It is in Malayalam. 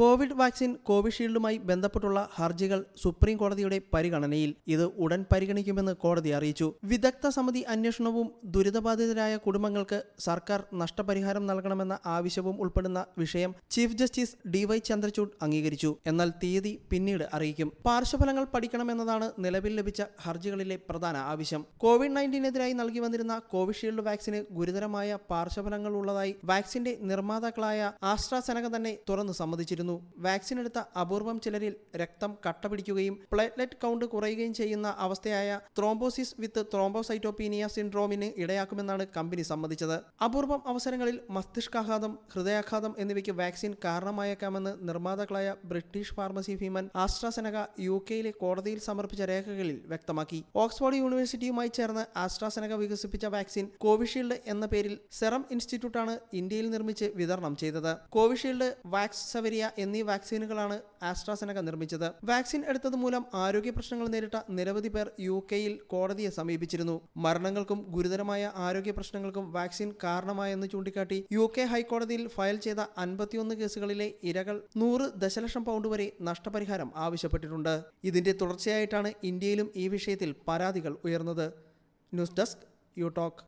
കോവിഡ് വാക്സിൻ കോവിഷീൽഡുമായി ബന്ധപ്പെട്ടുള്ള ഹർജികൾ സുപ്രീം കോടതിയുടെ പരിഗണനയിൽ ഇത് ഉടൻ പരിഗണിക്കുമെന്ന് കോടതി അറിയിച്ചു. വിദഗ്ധ സമിതി അന്വേഷണവും ദുരിതബാധിതരായ കുടുംബങ്ങൾക്ക് സർക്കാർ നഷ്ടപരിഹാരം നൽകണമെന്ന ആവശ്യവും ഉൾപ്പെടുന്ന വിഷയം chief justice D Y Chandrachud അംഗീകരിച്ചു. എന്നാൽ തീയതി പിന്നീട് അറിയിക്കും. പാർശ്വഫലങ്ങൾ പഠിക്കണമെന്നതാണ് നിലവിൽ ലഭിച്ച ഹർജികളിലെ പ്രധാന ആവശ്യം. കോവിഡ് നയന്റീനെതിരായി നൽകി വന്നിരുന്ന കോവിഷീൽഡ് വാക്സിന് ഗുരുതരമായ പാർശ്വഫലങ്ങൾ ഉള്ളതായി വാക്സിന്റെ നിർമ്മാതാക്കളായ ആസ്ട്രാസെനക തന്നെ തുറന്നു സമ്മതിച്ചിരുന്നു. വാക്സിൻ എടുത്ത അപൂർവം ചിലരിൽ രക്തം കട്ട പിടിക്കുകയും പ്ലേറ്റ്ലെറ്റ് കൗണ്ട് കുറയുകയും ചെയ്യുന്ന അവസ്ഥയായ ത്രോംബോസിസ് വിത്ത് ത്രോംബോസൈറ്റോപീനിയ സിൻഡ്രോമിന് ഇടയാക്കുമെന്നാണ് കമ്പനി സമ്മതിച്ചത്. അപൂർവം അവസരങ്ങളിൽ മസ്തിഷ്കാഘാതം ഹൃദയാഘാതം എന്നിവയ്ക്ക് വാക്സിൻ കാരണമായേക്കാമെന്ന് നിർമ്മാതാക്കളായ ബ്രിട്ടീഷ് ഫാർമസി ഭീമൻ ആസ്ട്രാസെനക യു കെയിലെ കോടതിയിൽ സമർപ്പിച്ച രേഖകളിൽ വ്യക്തമാക്കി. ഓക്സ്ഫോർഡ് യൂണിവേഴ്സിറ്റിയുമായി ചേർന്ന് ആസ്ട്രാസെനക വികസിപ്പിച്ച വാക്സിൻ കോവിഷീൽഡ് എന്ന പേരിൽ സെറം ഇൻസ്റ്റിറ്റ്യൂട്ടാണ് ഇന്ത്യയിൽ നിർമ്മിച്ച് വിതരണം ചെയ്തത്. കോവിഷീൽഡ് വാക്സ് സവരിയ എന്നീ വാക്സിനുകളാണ് ആസ്ട്രാസെനക നിർമ്മിച്ചത്. വാക്സിൻ എടുത്തത് മൂലം ആരോഗ്യ പ്രശ്നങ്ങൾ നേരിട്ട നിരവധി പേർ യു കെയിൽ കോടതിയെ സമീപിച്ചിരുന്നു. മരണങ്ങൾക്കും ഗുരുതരമായ ആരോഗ്യ പ്രശ്നങ്ങൾക്കും വാക്സിൻ കാരണമായെന്ന് ചൂണ്ടിക്കാട്ടി യു കെ ഹൈക്കോടതിയിൽ ഫയൽ ചെയ്ത അൻപത്തിയൊന്ന് കേസുകളിലെ ഇരകൾ നൂറ് ദശലക്ഷം പൗണ്ട് വരെ നഷ്ടപരിഹാരം ആവശ്യപ്പെട്ടിട്ടുണ്ട്. ഇതിന്റെ തുടർച്ചയായിട്ടാണ് ഇന്ത്യയിലും ഈ വിഷയത്തിൽ പരാതികൾ ഉയർന്നത്. News desk you talk